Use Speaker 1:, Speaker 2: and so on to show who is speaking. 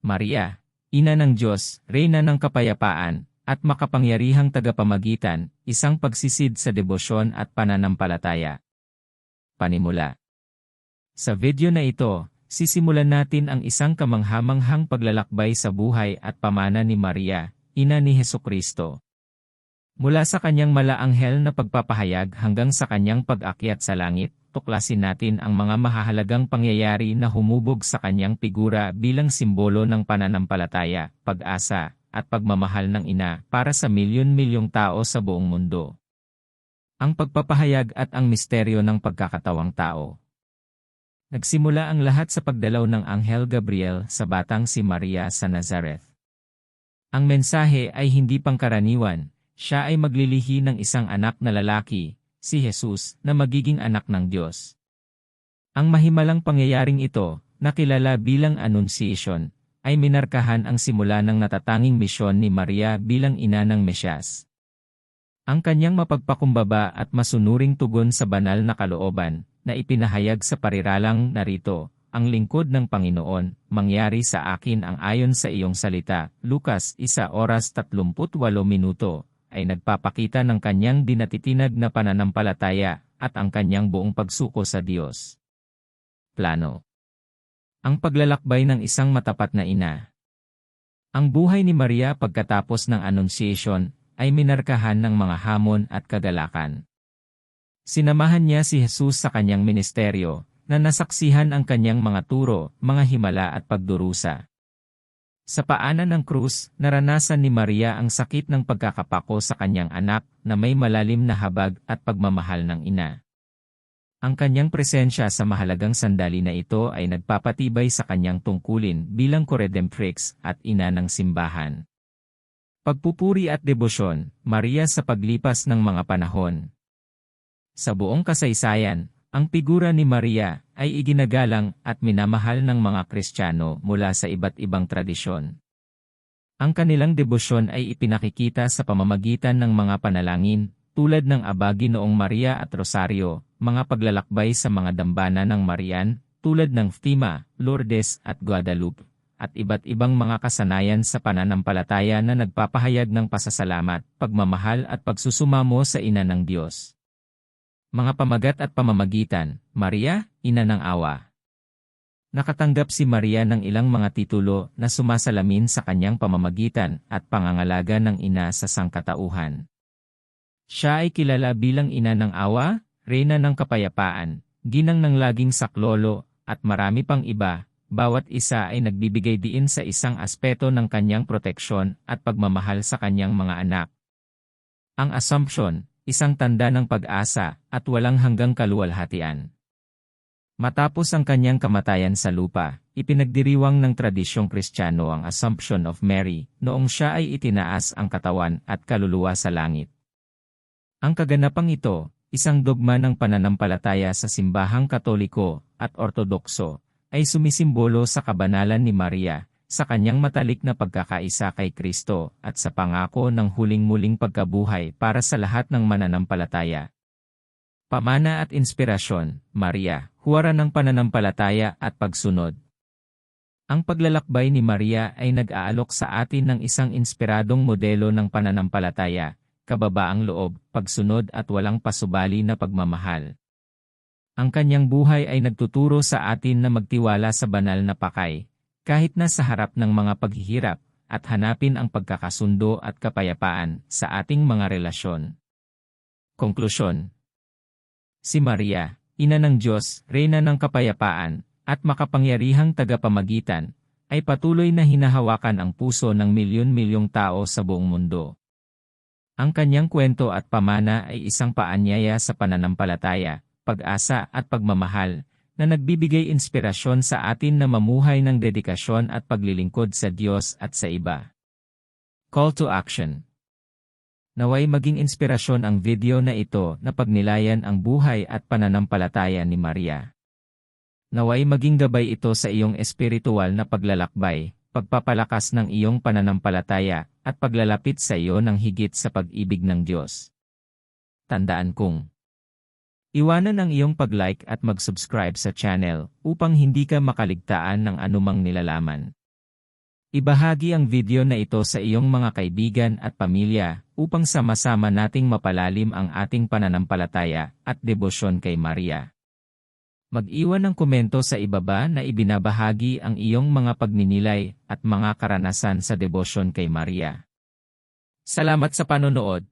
Speaker 1: Maria, Ina ng Diyos, Reyna ng Kapayapaan, at makapangyarihang tagapamagitan, isang pagsisid sa debosyon at pananampalataya. Panimula Sa video na ito, sisimulan natin ang isang kamanghamanghang paglalakbay sa buhay at pamana ni Maria, ina ni Heso Kristo. Mula sa kanyang malaanghel na pagpapahayag hanggang sa kanyang pag-akyat sa langit, tuklasin natin ang mga mahahalagang pangyayari na humubog sa kanyang figura bilang simbolo ng pananampalataya, pag-asa, at pagmamahal ng ina para sa milyon-milyong tao sa buong mundo. Ang pagpapahayag at ang misteryo ng pagkakatawang tao. Nagsimula ang lahat sa pagdalaw ng Anghel Gabriel sa batang si Maria sa Nazareth. Ang mensahe ay hindi pangkaraniwan, siya ay maglilihi ng isang anak na lalaki, si Jesus, na magiging anak ng Diyos. Ang mahimalang pangyayaring ito, nakilala bilang Annunciation, ay minarkahan ang simula ng natatanging misyon ni Maria bilang ina ng Mesyas. Ang kanyang mapagpakumbaba at masunuring tugon sa banal na kalooban, na ipinahayag sa pariralang narito, ang lingkod ng Panginoon, mangyari sa akin ang ayon sa iyong salita, Lukas 1 oras 38 minuto, ay nagpapakita ng kanyang dinatitinag na pananampalataya at ang kanyang buong pagsuko sa Diyos. Plano Ang paglalakbay ng isang matapat na ina Ang buhay ni Maria pagkatapos ng Annunciation ay minarkahan ng mga hamon at kagalakan. Sinamahan niya si Jesus sa kanyang ministeryo, na nasaksihan ang kanyang mga turo, mga himala at pagdurusa. Sa paanan ng krus, naranasan ni Maria ang sakit ng pagkakapako sa kanyang anak na may malalim na habag at pagmamahal ng ina. Ang kanyang presensya sa mahalagang sandali na ito ay nagpapatibay sa kanyang tungkulin bilang Coredemptrix at ina ng simbahan. Pagpupuri at debosyon, Maria sa paglipas ng mga panahon. Sa buong kasaysayan, ang figura ni Maria ay iginagalang at minamahal ng mga Kristiyano mula sa iba't ibang tradisyon. Ang kanilang debosyon ay ipinakikita sa pamamagitan ng mga panalangin, tulad ng abagi noong Maria at Rosario, mga paglalakbay sa mga dambana ng Marian, tulad ng Fatima, Lourdes at Guadalupe, at iba't ibang mga kasanayan sa pananampalataya na nagpapahayag ng pasasalamat, pagmamahal at pagsusumamo sa ina ng Diyos. Mga pamagat at pamamagitan, Maria, Ina ng Awa. Nakatanggap si Maria ng ilang mga titulo na sumasalamin sa kanyang pamamagitan at pangangalaga ng ina sa sangkatauhan. Siya ay kilala bilang ina ng awa, reyna ng kapayapaan, ginang ng laging saklolo, at marami pang iba, bawat isa ay nagbibigay diin sa isang aspeto ng kanyang proteksyon at pagmamahal sa kanyang mga anak. Ang assumption, isang tanda ng pag-asa at walang hanggang kaluwalhatian. Matapos ang kanyang kamatayan sa lupa, ipinagdiriwang ng tradisyong Kristiyano ang Assumption of Mary noong siya ay itinaas ang katawan at kaluluwa sa langit. Ang kaganapang ito, isang dogma ng pananampalataya sa simbahang katoliko at ortodokso, ay sumisimbolo sa kabanalan ni Maria, sa kanyang matalik na pagkakaisa kay Kristo at sa pangako ng huling-muling pagkabuhay para sa lahat ng mananampalataya. Pamana at inspirasyon, Maria, huwara ng pananampalataya at pagsunod. Ang paglalakbay ni Maria ay nag-aalok sa atin ng isang inspiradong modelo ng pananampalataya, kababaang loob, pagsunod at walang pasubali na pagmamahal. Ang kanyang buhay ay nagtuturo sa atin na magtiwala sa banal na pakay, kahit na sa harap ng mga paghihirap, at hanapin ang pagkakasundo at kapayapaan sa ating mga relasyon. Konklusyon Si Maria, Ina ng Diyos, Reyna ng Kapayapaan, at makapangyarihang tagapamagitan, ay patuloy na hinahawakan ang puso ng milyon-milyong tao sa buong mundo. Ang kanyang kwento at pamana ay isang paanyaya sa pananampalataya, pag-asa at pagmamahal, na nagbibigay inspirasyon sa atin na mamuhay ng dedikasyon at paglilingkod sa Diyos at sa iba. Call to Action Naway maging inspirasyon ang video na ito na pagnilayan ang buhay at pananampalataya ni Maria. Naway maging gabay ito sa iyong espiritual na paglalakbay, pagpapalakas ng iyong pananampalataya, at paglalapit sa iyo ng higit sa pag-ibig ng Diyos. Tandaan kong Iwanan ang iyong pag-like at mag-subscribe sa channel upang hindi ka makaligtaan ng anumang nilalaman. Ibahagi ang video na ito sa iyong mga kaibigan at pamilya upang sama-sama nating mapalalim ang ating pananampalataya at debosyon kay Maria. Mag-iwan ng komento sa ibaba na ibinabahagi ang iyong mga pagninilay at mga karanasan sa debosyon kay Maria. Salamat sa panonood.